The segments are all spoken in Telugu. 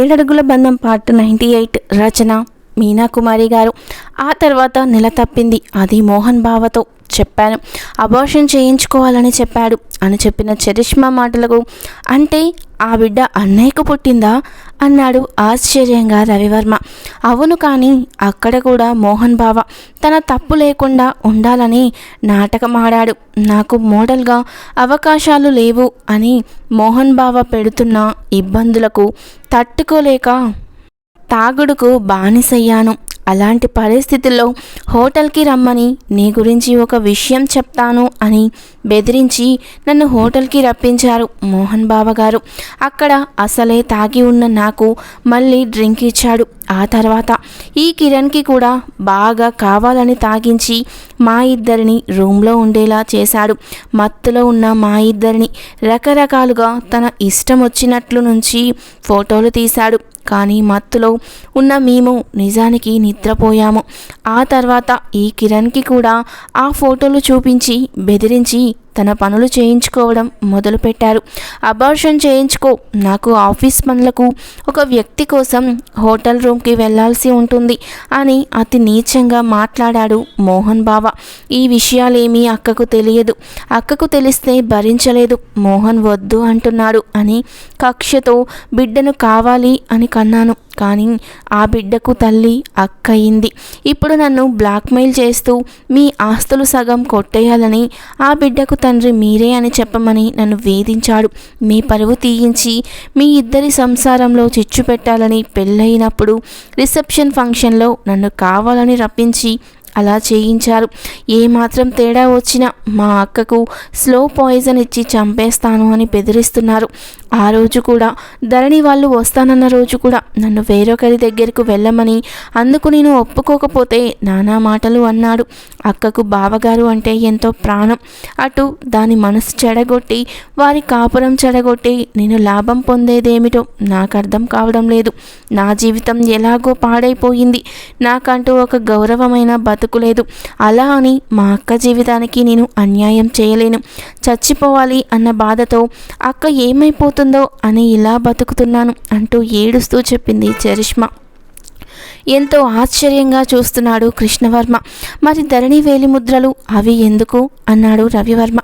Edadugula Bandham part ninety eight రచన మీనాకుమారి గారు. ఆ తర్వాత నెల తప్పింది. అది మోహన్ బావతో. చెప్పాను. అబార్షన్ చేయించుకోవాలని చెప్పాడు. అని చెప్పిన చరిష్మా మాటలకు అంటే ఆ బిడ్డ అన్నయ్యకు పుట్టిందా? అన్నాడు ఆశ్చర్యంగా రవివర్మ. అవును కానీ అక్కడ కూడా మోహన్ బావ. తన తప్పు లేకుండా ఉండాలని నాటకం ఆడాడు నాకు మోడల్గా అవకాశాలు లేవు అని మోహన్ బావ పెడుతున్న ఇబ్బందులకు తట్టుకోలేక తాగుడుకు బానిసయ్యాను. అలాంటి పరిస్థితుల్లో హోటల్కి రమ్మని నీ గురించి ఒక విషయం చెప్తాను అని బెదిరించి నన్ను హోటల్కి రప్పించారు మోహన్ బావ గారు అక్కడ అసలే తాగి ఉన్న నాకు మళ్ళీ డ్రింక్ ఇచ్చాడు. ఆ తర్వాత ఈ కిరణ్కి కూడా బాగా కావాలని తాగించి మా ఇద్దరిని రూమ్లో ఉండేలా చేశాడు. మత్తులో ఉన్న మా ఇద్దరిని రకరకాలుగా తన ఇష్టం వచ్చినట్లు నుంచి ఫోటోలు తీశాడు. కానీ మత్తులో ఉన్న మేము నిజానికి నిద్రపోయాము. ఆ తర్వాత ఈ కిరణ్కి కూడా ఆ ఫోటోలు చూపించి బెదిరించి తన పనులు చేయించుకోవడం మొదలుపెట్టారు. అబార్షన్ చేయించుకో నాకు ఆఫీస్ పనులకు ఒక వ్యక్తి కోసం హోటల్ రూమ్కి వెళ్ళాల్సి ఉంటుంది అని అతి నీచంగా మాట్లాడాడు మోహన్ బావ. ఈ విషయాలేమీ అక్కకు తెలియదు. అక్కకు తెలిస్తే భరించలేదు. మోహన్ వద్దు అంటున్నాడు అని కక్షతో బిడ్డను కావాలి అని కన్నాను. కానీ ఆ బిడ్డకు తల్లి అక్కయింది. ఇప్పుడు నన్ను బ్లాక్మెయిల్ చేస్తూ మీ ఆస్తులు సగం కొట్టేయాలని ఆ బిడ్డకు తండ్రి మీరే అని చెప్పమని నన్ను వేధించాడు. మీ పరువు తీయించి మీ ఇద్దరి సంసారంలో చిచ్చు పెట్టాలని పెళ్ళైనప్పుడు రిసెప్షన్ ఫంక్షన్లో నన్ను కావాలని రప్పించి అలా చేయించారు. ఏమాత్రం తేడా వచ్చినా మా అక్కకు స్లో పాయిజన్ ఇచ్చి చంపేస్తాను అని బెదిరిస్తున్నారు. ఆ రోజు కూడా ధరణి వాళ్ళు వస్తానన్న రోజు కూడా నన్ను వేరొకరి దగ్గరకు వెళ్ళమని అందుకు నేను ఒప్పుకోకపోతే నానా మాటలు అన్నాడు. అక్కకు బావగారు అంటే ఎంతో ప్రాణం. అటు దాని మనసు చెడగొట్టి వారి కాపురం చెడగొట్టి నేను లాభం పొందేదేమిటో నాకు అర్థం కావడం లేదు. నా జీవితం ఎలాగో పాడైపోయింది. నాకంటూ ఒక గౌరవమైన బతు బతుకులేదు అలా అని మా అక్క జీవితానికి నేను అన్యాయం చేయలేను. చచ్చిపోవాలి అన్న బాధతో అక్క ఏమైపోతుందో అని ఇలా బతుకుతున్నాను అంటూ ఏడుస్తూ చెప్పింది చరిష్మా. ఎంతో ఆశ్చర్యంగా చూస్తున్నాడు కృష్ణవర్మ. మరి ధరణి వేలిముద్రలు అవి ఎందుకు? అన్నాడు రవివర్మ.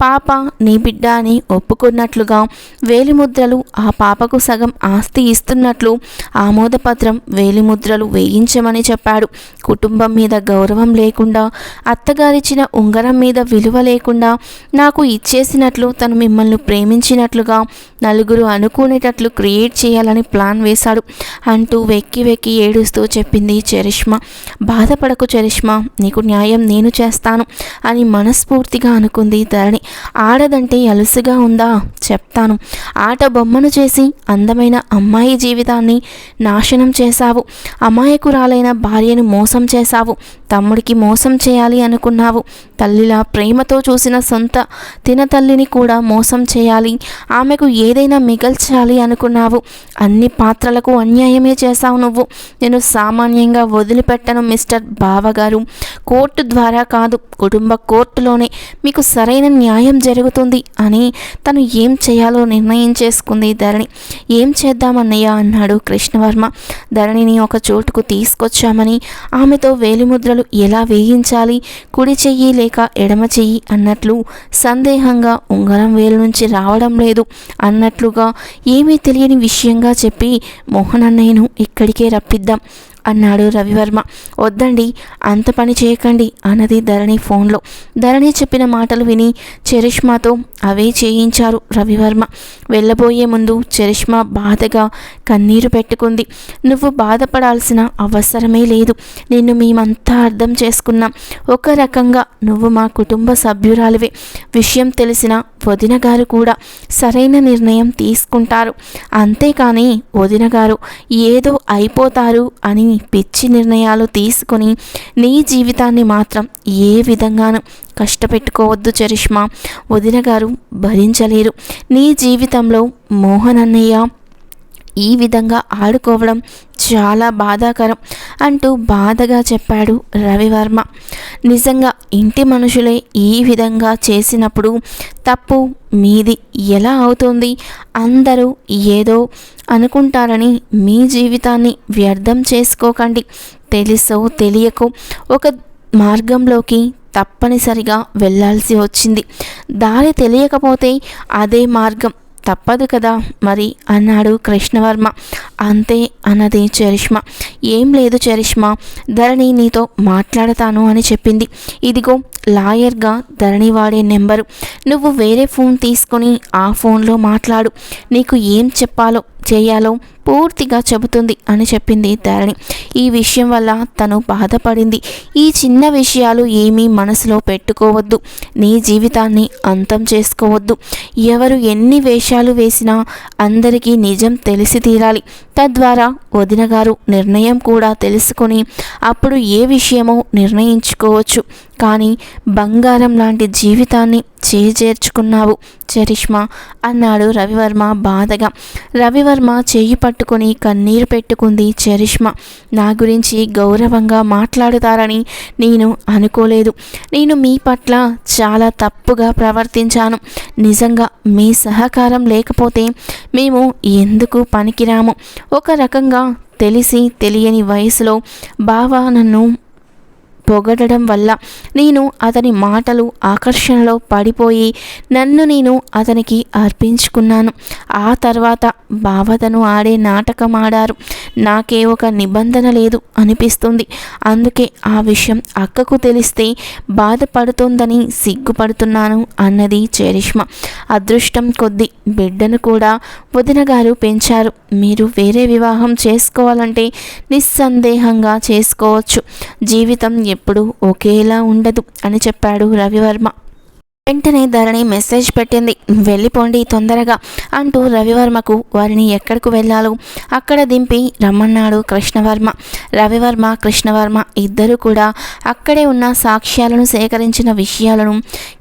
పాప నీ బిడ్డ అని ఒప్పుకున్నట్లుగా వేలిముద్రలు ఆ పాపకు సగం ఆస్తి ఇస్తున్నట్లు ఆమోదపత్రం వేలిముద్రలు వేయించమని చెప్పాడు. కుటుంబం మీద గౌరవం లేకుండా అత్తగారిచ్చిన ఉంగరం మీద విలువ లేకుండా నాకు ఇచ్చేసినట్లు తను మిమ్మల్ని ప్రేమించినట్లుగా నలుగురు అనుకునేటట్లు క్రియేట్ చేయాలని ప్లాన్ వేశాడు. అంటూ వెక్కి వెక్కి ఏడు ఏడుస్తూ చెప్పింది చరిష్మా బాధపడకు చరిష్మా నీకు న్యాయం నేను చేస్తాను అని మనస్ఫూర్తిగా అనుకుంది ధరణి. ఆడదంటే అలుసుగా ఉందా? చెప్తాను. ఆట బొమ్మను చేసి అందమైన అమ్మాయి జీవితాన్ని నాశనం చేశావు. అమాయకురాలైన భార్యను మోసం చేశావు. తమ్ముడికి మోసం చేయాలి అనుకున్నావు. తల్లిలా ప్రేమతో చూసిన సొంత తినతల్లిని కూడా మోసం చేయాలి. ఆమెకు ఏదైనా మిగల్చాలి అనుకున్నావు. అన్ని పాత్రలకు అన్యాయమే చేశావు నువ్వు. నేను సామాన్యంగా వదిలిపెట్టను మిస్టర్ బావగారు. కోర్టు ద్వారా కాదు కుటుంబ కోర్టులోనే మీకు సరైన న్యాయం జరుగుతుంది అని తను ఏం చేయాలో నిర్ణయం చేసుకుంది ధరణి. ఏం చేద్దామన్నయ్య అన్నాడు కృష్ణవర్మ. ధరణిని ఒక చోటుకు తీసుకొచ్చామని ఆమెతో వేలిముద్రలు ఎలా వేయించాలి కుడి చెయ్యి లేక ఎడమ చెయ్యి అన్నట్లు సందేహంగా ఉంగరం వేలు నుంచి రావడం లేదు అన్నట్లుగా ఏమీ తెలియని విషయంగా చెప్పి మోహన్ అన్నయ్యను ఇక్కడికే రప్పిద్దాం. అన్నాడు రవివర్మ. వద్దండి అంత పని చేయకండి అన్నది ధరణి ఫోన్లో. ధరణి చెప్పిన మాటలు విని చరిష్మాతో అవే చేయించారు రవివర్మ. వెళ్ళబోయే ముందు చరిష్మా బాధగా కన్నీరు పెట్టుకుంది. నువ్వు బాధపడాల్సిన అవసరమే లేదు. నిన్ను మేమంతా అర్థం చేసుకున్నాం. ఒక రకంగా నువ్వు మా కుటుంబ సభ్యురాలివే. విషయం తెలిసిన వదిన గారు కూడా సరైన నిర్ణయం తీసుకుంటారు. అంతేకాని వదిన గారు ఏదో అయిపోతారు అని పిచ్చి నిర్ణయాలు తీసుకొని నీ జీవితాన్ని మాత్రం ఏ విధంగానూ కష్టపెట్టుకోవద్దు చరిష్మా. వదిన గారు భరించలేరు. నీ జీవితంలో మోహన్ అన్నయ్య ఈ విధంగా ఆడుకోవడం చాలా బాధాకరం అంటూ బాధగా చెప్పాడు రవివర్మ. నిజంగా ఇంటి మనుషులే ఈ విధంగా చేసినప్పుడు తప్పు మీది ఎలా అవుతుంది? అందరూ ఏదో అనుకుంటారని మీ జీవితాన్ని వ్యర్థం చేసుకోకండి. తెలుసో తెలియకో ఒక మార్గంలోకి తప్పనిసరిగా వెళ్ళాల్సి వచ్చింది. దారి తెలియకపోతే అదే మార్గం. తప్పదు కదా. మరి అన్నాడు కృష్ణవర్మ. అంతే అన్నది చరిష్మ. ఏం లేదు చరిష్మ. ధరణి నీతో మాట్లాడతాను అని చెప్పింది. ఇదిగో లాయర్గా ధరణి వాడే నెంబరు. నువ్వు వేరే ఫోన్ తీసుకొని ఆ ఫోన్లో మాట్లాడు. నీకు ఏం చెప్పాలో చేయాలో పూర్తిగా చెబుతుంది అని చెప్పింది ధరణి. ఈ విషయం వల్ల తను బాధపడింది. ఈ చిన్న విషయాలు ఏమీ మనసులో పెట్టుకోవద్దు. నీ జీవితాన్ని అంతం చేసుకోవద్దు. ఎవరు ఎన్ని వేషాలు వేసినా అందరికీ నిజం తెలిసి తీరాలి. తద్వారా వదినగారు నిర్ణయం కూడా తెలుసుకొని అప్పుడు ఏ విషయమో నిర్ణయించుకోవచ్చు. కానీ బంగారం లాంటి జీవితాన్ని చేజేర్చుకున్నావు చరిష్మా అన్నాడు రవివర్మ బాధగా. రవివర్మ చేయి పట్టుకుని కన్నీరు పెట్టుకుంది చరిష్మ. నా గురించి గౌరవంగా మాట్లాడుతారని నేను అనుకోలేదు. నేను మీ పట్ల చాలా తప్పుగా ప్రవర్తించాను. నిజంగా మీ సహకారం లేకపోతే మేము ఎందుకు పనికిరాము? ఒక రకంగా తెలిసి తెలియని వయసులో బావ నన్ను పొగడడం వల్ల నేను అతని మాటలు ఆకర్షణలో పడిపోయి నన్ను నేను అతనికి అర్పించుకున్నాను. ఆ తర్వాత బావతను ఆడే నాటకం ఆడారు నాకే ఒక నిబంధన లేదు అనిపిస్తుంది. అందుకే ఆ విషయం అక్కకు తెలిస్తే బాధపడుతుందని సిగ్గుపడుతున్నాను అన్నది చరిష్మ. అదృష్టం కొద్దీ బిడ్డను కూడా వదిన గారు పెంచారు. మీరు వేరే వివాహం చేసుకోవాలంటే నిస్సందేహంగా చేసుకోవచ్చు. జీవితం ఎప్పుడూ ఒకేలా ఉండదు అని చెప్పాడు రవివర్మ. వెంటనే ధరణి మెసేజ్ పెట్టింది వెళ్ళిపోండి తొందరగా అంటూ రవివర్మకు వారిని ఎక్కడికి వెళ్ళాలో? అక్కడ దింపి రమ్మన్నాడు కృష్ణవర్మ. రవివర్మ కృష్ణవర్మ ఇద్దరు కూడా అక్కడే ఉన్న సాక్ష్యాలను సేకరించిన విషయాలను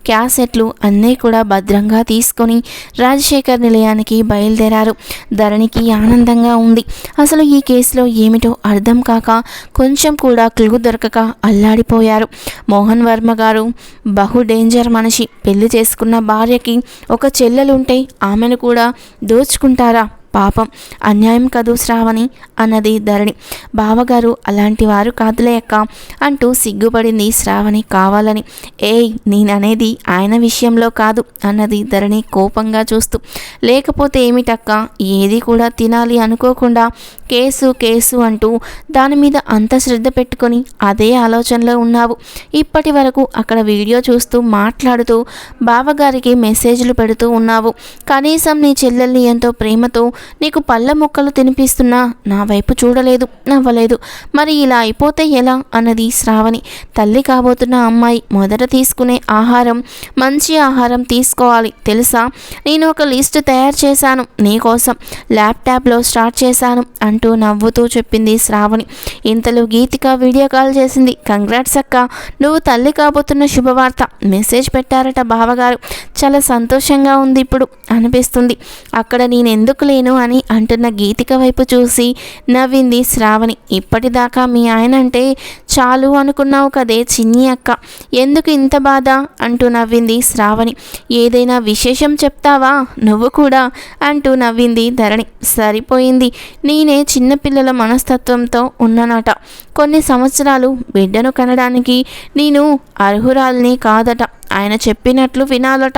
క్యాసెట్లు అన్నీ కూడా భద్రంగా తీసుకొని రాజశేఖర్ నిలయానికి బయలుదేరారు. ధరణికి ఆనందంగా ఉంది. అసలు ఈ కేసులో ఏమిటో అర్థం కాక కొంచెం కూడా క్లూ దొరకక అల్లాడిపోయారు. మోహన్ వర్మ గారు బహు డేంజర్ మనిషి. పెళ్ళి చేసుకున్న భార్యకి ఒక చెల్లెలుంటే ఆమెను కూడా దోచుకుంటారా? పాపం. అన్యాయం కదూ శ్రావణి? అన్నది ధరణి. బావగారు అలాంటి వారు కాదులే అక్క అంటూ సిగ్గుపడింది శ్రావణి కావాలని. ఏయ్ నేననేది ఆయన విషయంలో కాదు అన్నది ధరణి కోపంగా చూస్తూ. లేకపోతే ఏమిటక్క? ఏది కూడా తినాలి అనుకోకుండా కేసు కేసు అంటూ దాని మీద అంత శ్రద్ధ పెట్టుకొని అదే ఆలోచనలో ఉన్నావు. ఇప్పటి వరకు అక్కడ వీడియో చూస్తూ మాట్లాడుతూ బావగారికి మెసేజ్లు పెడుతూ ఉన్నావు. కనీసం నీ చెల్లెల్ని ఎంతో ప్రేమతో నీకు పళ్ళ ముక్కలు తినిపిస్తున్నా నా వైపు చూడలేదు నవ్వలేదు. మరి ఇలా అయిపోతే ఎలా? అన్నది శ్రావణి. తల్లి కాబోతున్న అమ్మాయి మొదట తీసుకునే ఆహారం మంచి ఆహారం తీసుకోవాలి. తెలుసా? నేను ఒక లిస్ట్ తయారు చేశాను నీకోసం ల్యాప్టాప్లో స్టార్ట్ చేశాను అంటే నవ్వుతూ చెప్పింది శ్రావణి. ఇంతలో గీతిక వీడియో కాల్ చేసింది. కంగ్రాట్స్ అక్క నువ్వు తల్లి కాబోతున్న శుభవార్త. మెసేజ్ పెట్టారట బావగారు. చాలా సంతోషంగా ఉంది ఇప్పుడు అనిపిస్తుంది. అక్కడ నేను ఎందుకు లేను అని అంటున్న గీతిక వైపు చూసి నవ్వింది శ్రావణి. ఇప్పటిదాకా మీ ఆయన అంటే చాలు అనుకున్నావు కదే చిన్ని అక్క. ఎందుకు ఇంత బాధ? అంటూ నవ్వింది శ్రావణి. ఏదైనా విశేషం చెప్తావా? నువ్వు కూడా అంటూ నవ్వింది ధరణి. సరిపోయింది. నేనే చిన్నపిల్లల మనస్తత్వంతో ఉన్ననట. కొన్ని సంవత్సరాలు బిడ్డను కనడానికి నేను అర్హురాల్ని కాదట. ఆయన చెప్పినట్లు వినాలట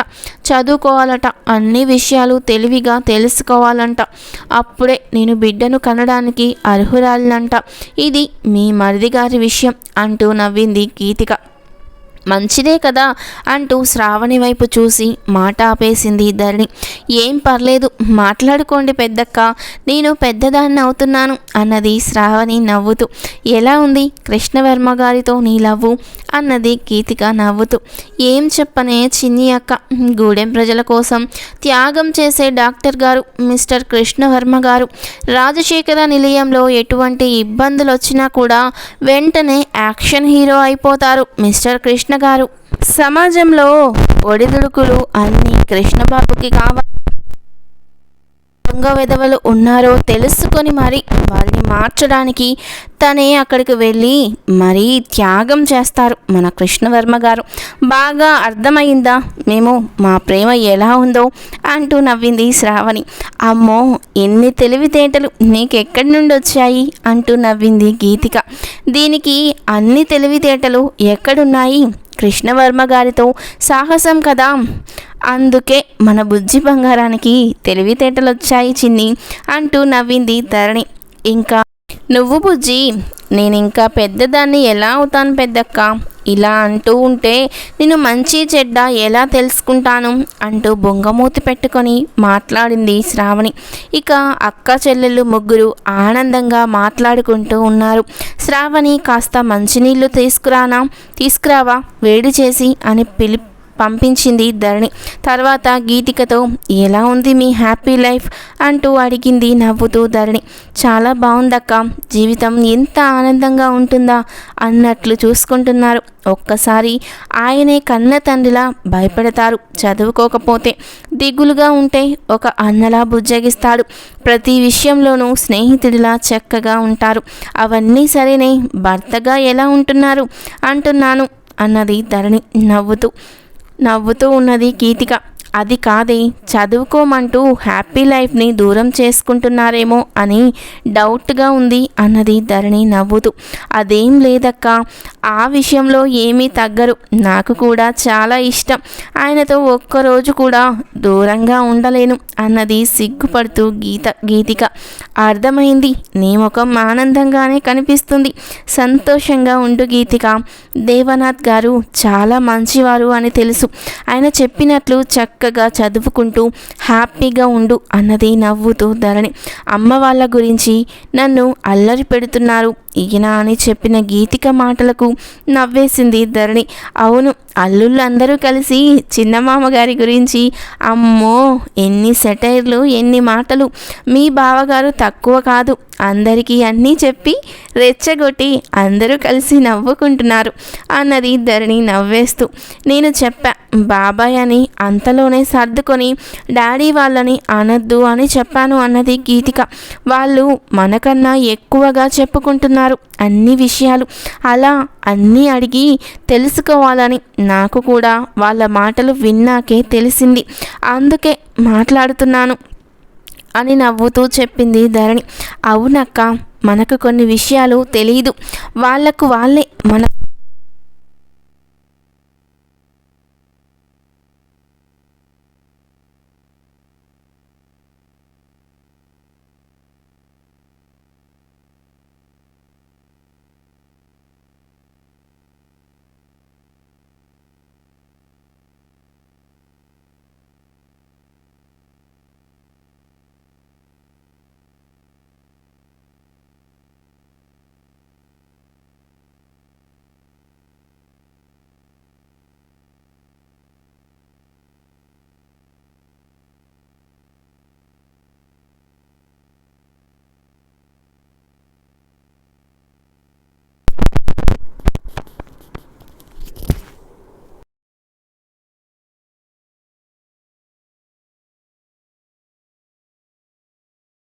చదువుకోవాలట అన్ని విషయాలు తెలివిగా తెలుసుకోవాలంట. అప్పుడే నేను బిడ్డను కనడానికి అర్హురాలినంట. ఇది మీ మరిది గారి విషయం అంటూ నవ్వింది గీతిక. మంచిదే కదా అంటూ శ్రావణి వైపు చూసి మాట ఆపేసింది ధరణి. ఏం పర్లేదు మాట్లాడుకోండి పెద్దక్క నేను పెద్దదాన్ని అవుతున్నాను అన్నది శ్రావణి నవ్వుతూ. ఎలా ఉంది కృష్ణవర్మ గారితో నీ లవ్వు? అన్నది గీతిక నవ్వుతూ. ఏం చెప్పనే చిన్ని అక్క గూడెం ప్రజల కోసం త్యాగం చేసే డాక్టర్ గారు మిస్టర్ కృష్ణవర్మ గారు. రాజశేఖర నిలయంలో ఎటువంటి ఇబ్బందులు వచ్చినా కూడా వెంటనే యాక్షన్ హీరో అయిపోతారు మిస్టర్ కృష్ణ గారు సమాజంలో ఒడిదుడుకులు అన్నీ కృష్ణబాబుకి కావాలి. దొంగ విధవలు ఉన్నారో తెలుసుకొని మరి వారిని మార్చడానికి తనే అక్కడికి వెళ్ళి మరీ త్యాగం చేస్తారు మన కృష్ణవర్మ గారు. బాగా అర్థమైందా? మేము మా ప్రేమ ఎలా ఉందో అంటూ నవ్వింది శ్రావణి. అమ్మో ఎన్ని తెలివితేటలు నీకెక్కడి నుండి వచ్చాయి? అంటూ నవ్వింది గీతిక. దీనికి అన్ని తెలివితేటలు ఎక్కడున్నాయి? కృష్ణవర్మ గారితో సాహసం కదా? అందుకే మన బుజ్జి బంగారానికి తెలివితేటలు వచ్చాయి చిన్ని అంటూ నవ్వింది ధరణి ఇంకా నువ్వు బుజ్జి నేను ఇంకా పెద్దదాన్ని ఎలా అవుతాను పెద్దక్క? ఇలా అంటూ ఉంటే నేను మంచి చెడ్డ ఎలా తెలుసుకుంటాను? అంటూ బొంగమూతి పెట్టుకొని మాట్లాడింది శ్రావణి. ఇక అక్క చెల్లెళ్ళు ముగ్గురు ఆనందంగా మాట్లాడుకుంటూ ఉన్నారు. శ్రావణి కాస్త మంచినీళ్ళు తీసుకురానా తీసుకురావా వేడి చేసి అని పిలి పంపించింది ధరణి. తర్వాత గీతికతో ఎలా ఉంది మీ హ్యాపీ లైఫ్? అంటూ అడిగింది నవ్వుతూ ధరణి. చాలా బాగుందక్క జీవితం ఎంత ఆనందంగా ఉంటుందా? అన్నట్లు చూసుకుంటున్నారు. ఒక్కసారి ఆయనే కన్న తండ్రిలా భయపడతారు. చదువుకోకపోతే దిగులుగా ఉంటే ఒక అన్నలా బుజ్జగిస్తాడు. ప్రతి విషయంలోనూ స్నేహితుడిలా చక్కగా ఉంటారు. అవన్నీ సరేనే. భర్తగా ఎలా ఉంటున్నారు? అంటున్నాను అన్నది ధరణి నవ్వుతూ. నవ్వుతూ ఉన్నది కీతిక. అది కాదే చదువుకోమంటూ హ్యాపీ లైఫ్ని దూరం చేసుకుంటున్నారేమో అని డౌట్గా ఉంది అన్నది ధరణి నవ్వుతూ. అదేం లేదక్క ఆ విషయంలో ఏమీ తగ్గరు. నాకు కూడా చాలా ఇష్టం. ఆయనతో ఒక్కరోజు కూడా దూరంగా ఉండలేను అన్నది సిగ్గుపడుతూ గీత గీతిక. అర్థమైంది. నీ ముఖం ఆనందంగానే కనిపిస్తుంది. సంతోషంగా ఉండు గీతిక. దేవనాథ్ గారు చాలా మంచివారు అని తెలుసు. ఆయన చెప్పినట్లు చక్కగా చదువుకుంటూ హ్యాపీగా ఉండు అన్నది నవ్వుతూ ధరణి. అమ్మ వాళ్ళ గురించి నన్ను అల్లరి పెడుతున్నారు. ఈయన అని చెప్పిన గీతిక మాటలకు నవ్వేసింది ధరణి. అవును అల్లుళ్ళందరూ కలిసి చిన్నమామ గారి గురించి అమ్మో ఎన్ని సెటైర్లు ఎన్ని మాటలు. మీ బావగారు తక్కువ కాదు. అందరికీ అన్నీ చెప్పి రెచ్చగొట్టి అందరూ కలిసి నవ్వుకుంటున్నారు అన్నది ధరణి నవ్వేస్తూ. నేను చెప్పా బాబాయ్ అని అంతలోనే సర్దుకొని డాడీ వాళ్ళని అనొద్దు అని చెప్పాను అన్నది గీతిక. వాళ్ళు మనకన్నా ఎక్కువగా చెప్పుకుంటున్నారు. అన్ని విషయాలు అలా అన్నీ అడిగి తెలుసుకోవాలని నాకు కూడా వాళ్ళ మాటలు విన్నాకే తెలిసింది. అందుకే మాట్లాడుతున్నాను అని నవ్వుతూ చెప్పింది ధరణి. అవునక్క మనకు కొన్ని విషయాలు తెలియదు వాళ్ళకు వాళ్ళే మన